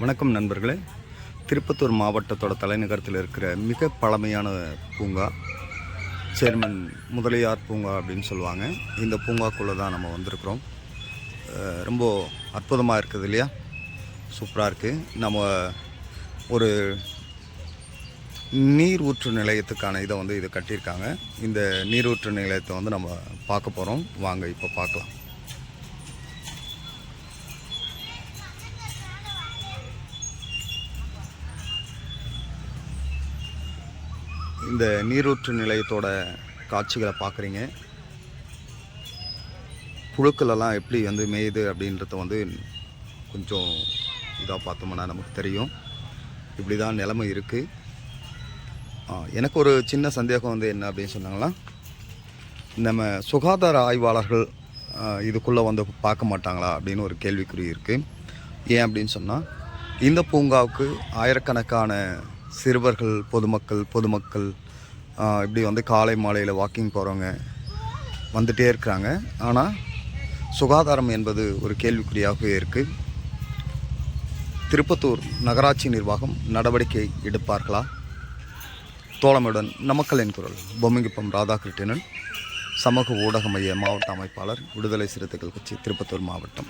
வணக்கம் நண்பர்களே. திருப்பத்தூர் மாவட்டத்தோட தலைநகரத்தில் இருக்கிற மிக பழமையான பூங்கா சேர்மன் முதலியார் பூங்கா அப்படின்னு சொல்லுவாங்க. இந்த பூங்காக்குள்ளே தான் நம்ம வந்திருக்கிறோம். ரொம்ப அற்புதமாக இருக்குது இல்லையா? சூப்பராக இருக்குது நம்ம ஒரு நீர் ஊற்று நிலையத்துக்கான இதை வந்து இது கட்டியிருக்காங்க. இந்த நீரூற்று நிலையத்தை வந்து நம்ம பார்க்க போகிறோம் வாங்க இப்போ பார்க்கலாம். இந்த நீரூற்று நிலையத்தோட காட்சிகளை பார்க்குறீங்க. புழுக்களெல்லாம் எப்படி வந்து மேயுது அப்படின்றத வந்து கொஞ்சம் இதாக பார்த்தோம்னா நமக்கு தெரியும். இப்படி தான் நிலைமை இருக்குது எனக்கு ஒரு சின்ன சந்தேகம் வந்து என்ன அப்படின்னு சொன்னாங்களா நம்ம சுகாதார ஆய்வாளர்கள் இதுக்குள்ளே வந்து பார்க்க மாட்டாங்களா அப்படின்னு ஒரு கேள்விக்குறி இருக்குது ஏன் அப்படின்னு சொன்னால் இந்த பூங்காவுக்கு ஆயிரக்கணக்கான சிறுவர்கள் பொதுமக்கள் பொதுமக்கள் இப்படி வந்து காலை மாலையில் வாக்கிங் போகிறவங்க வந்துகிட்டே இருக்கிறாங்க. ஆனால் சுகாதாரம் என்பது ஒரு கேள்விக்குறியாகவே இருக்குது திருப்பத்தூர் நகராட்சி நிர்வாகம் நடவடிக்கை எடுப்பார்களா? தோழமையுடன் நமக்களின் குரல் பொம்மிங்குப்பம் ராதாகிருஷ்ணன் சமூக ஊடக மைய மாவட்ட அமைப்பாளர் விடுதலை சிறுத்தைகள் கட்சி திருப்பத்தூர் மாவட்டம்.